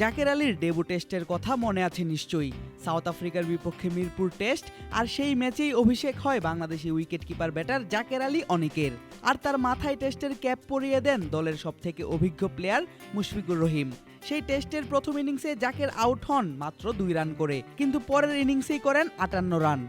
জাকের আলীর ডেবু টেস্টের কথা মনে আছে নিশ্চয়ই। সাউথ আফ্রিকার বিপক্ষে মিরপুর টেস্ট, আর সেই ম্যাচেই অভিষেক হয় Bangladeshi wicket keeper batter Jaker Ali অনেকের। আর তার মাথায় টেস্টের ক্যাপ পরিয়ে দেন দলের সবথেকে অভিজ্ঞ প্লেয়ার মুশফিকুর রহিম। সেই টেস্টের প্রথম ইনিংসে জাকের আউট হন মাত্র দুই রান করে, কিন্তু পরের ইনিংসেই করেন আটান্ন রান।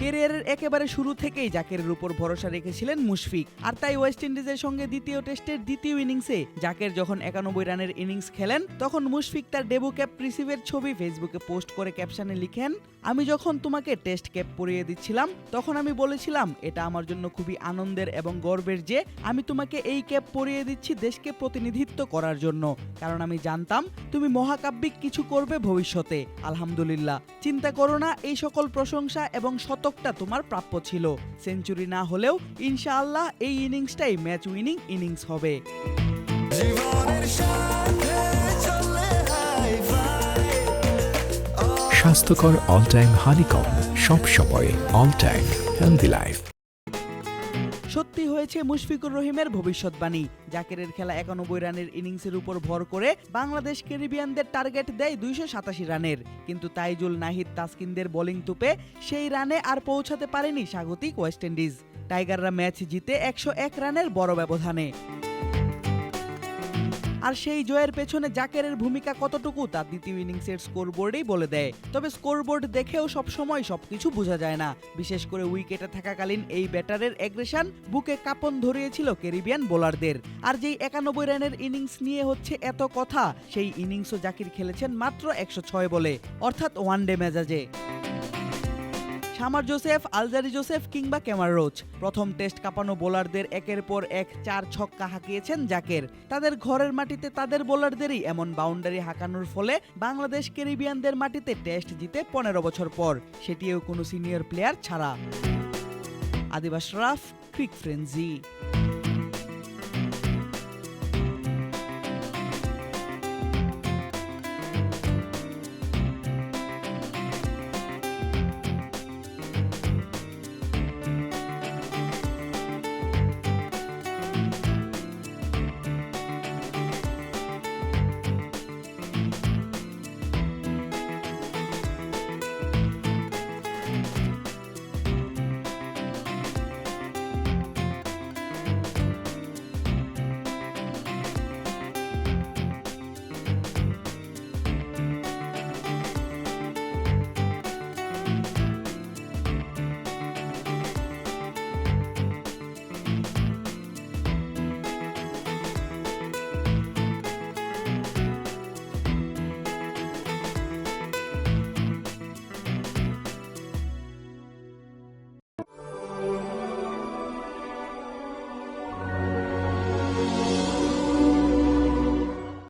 কেরিয়ারের একেবারে শুরু থেকেই জাকেরের উপর ভরসা রেখেছিলেন মুশফিক। আর তাই ওয়েস্ট ইন্ডিজের সঙ্গে দ্বিতীয় টেস্টের দ্বিতীয় ইনিংসে জাকের যখন একানব্বই রানের ইনিংস খেলেন, তখন মুশফিক তার ডেবু ক্যাপ রিসিভের ছবি ফেসবুকে পোস্ট করে ক্যাপশনে লিখেন, আমি যখন তোমাকে টেস্ট ক্যাপ পরিয়ে দিচ্ছিলাম, তখন আমি বলেছিলাম, এটা আমার জন্য খুবই আনন্দের এবং গর্বের যে, আমি তোমাকে এই ক্যাপ পরিয়ে দিচ্ছি দেশকে প্রতিনিধিত্ব করার জন্য। কারণ আমি জানতাম, তুমি মহাকাব্যিক কিছু করবে ভবিষ্যতে। আলহামদুলিল্লাহ। চিন্তা করো না, এই সকল প্রশংসা এবং শতকটা তোমার প্রাপ্য ছিল। সেঞ্চুরি না হলেও ইনশাআল্লাহ এই ইনিংসটাই ম্যাচ উইনিং ইনিংস হবে। স্বাস্থ্যকর অল টাইম হানিকম সব সময় অল টাইম হেলদি লাইফ সত্যি হয়েছে মুশফিকুর রহিমের ভবিষ্যৎবাণী। জাকেরের খেলা একানব্বই রানের ইনিংসের উপর ভর করে বাংলাদেশ ক্যারিবিয়ানদের টার্গেট দেয় দুইশো সাতাশি রানের। কিন্তু তাইজুল নাহিদ তাসকিনদের বোলিং তুপে সেই রানে আর পৌঁছাতে পারেনি স্বাগতিক ওয়েস্ট ইন্ডিজ। টাইগাররা ম্যাচ জিতে একশো এক রানের বড় ব্যবধানে। আর সেই জয়ের পেছনে জাকেরের ভূমিকা কতটুকু তা দ্বিতীয় ইনিংসের স্কোরবোর্ডেই বলে দেয়। তবে স্কোরবোর্ড দেখেও সবসময় সবকিছু বোঝা যায় না। বিশেষ করে উইকেটে থাকাকালীন এই ব্যাটারের এগ্রেশন বুকে কাপন ধরিয়েছিল ক্যারিবিয়ান বোলারদের। আর যেই একানব্বই রানের ইনিংস নিয়ে হচ্ছে এত কথা, সেই ইনিংসও জাকির খেলেছেন মাত্র একশো ছয় বলে, অর্থাৎ ওয়ান ডে মেজাজে। শামার জোসেফ, আলজারি জোসেফ কিংবা ক্যামার রোচ। প্রথম টেস্ট কাঁপানো বোলারদের একের পর এক চার ছক্কা হাঁকিয়েছেন জাকের। তাদের ঘরের মাটিতে তাদের বোলারদেরই এমন বাউন্ডারি হাঁকানোর ফলে বাংলাদেশ ক্যারিবিয়ানদের মাটিতে টেস্ট জিতে পনেরো বছর পর। সেটিও কোনো সিনিয়র প্লেয়ার ছাড়া। আদিবাস রাফ ক্রিক ফ্রেন্সি